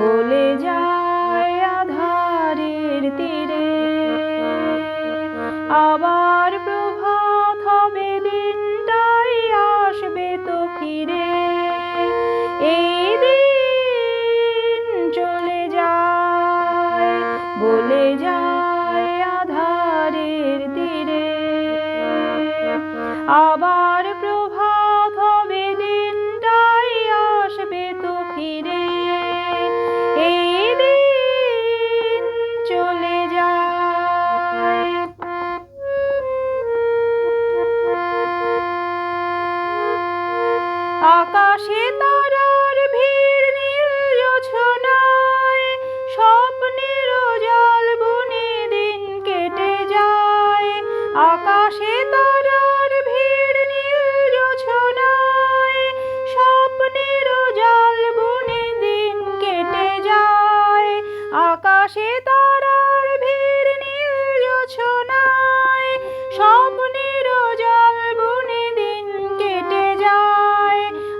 বলে যায় আধারের তীরে। আবার প্রভাত হবে দিনটাই আসবে তো ফিরে। এই দিন চলে যায়, বলে যায় আধারের তীরে। আবার আকাশে তারার ভিড় নীল জোছনায় স্বপ্নের জল বনে দিন কেটে যায়। আকাশে তারার ভিড় নীল জোছনায় স্বপ্নের জল বনে দিন কেটে যায়। আকাশে তারার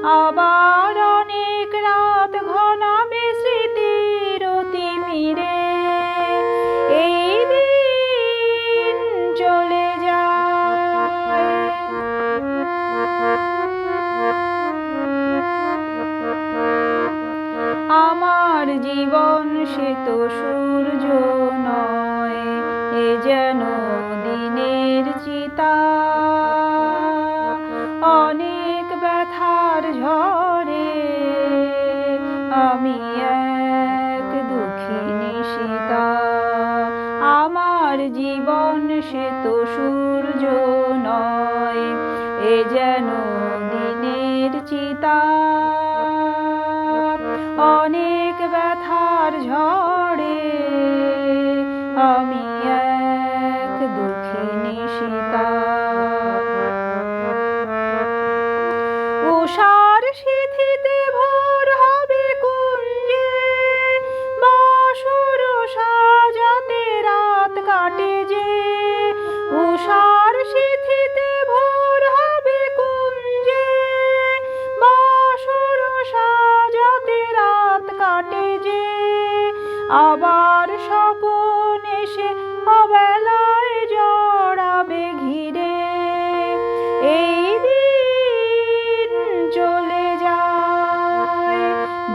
আবার অনেক রাত ঘনাবে স্মৃতির অতি মিরে এই দিন চলে যায়। আমার জীবন সে তো সূর্য নয়, এ যেন সীতা আমার জীবন সে তো সূর্য নয়, এ যেন দিনের চিতা। অনেক ব্যথার ঝড়ে আমি এক দুঃখিনী সীতা উষার আবার স্বপন এসে অবেলায় জড়াবে ঘিরে এই দিন চলে যায়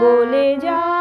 বলে যায়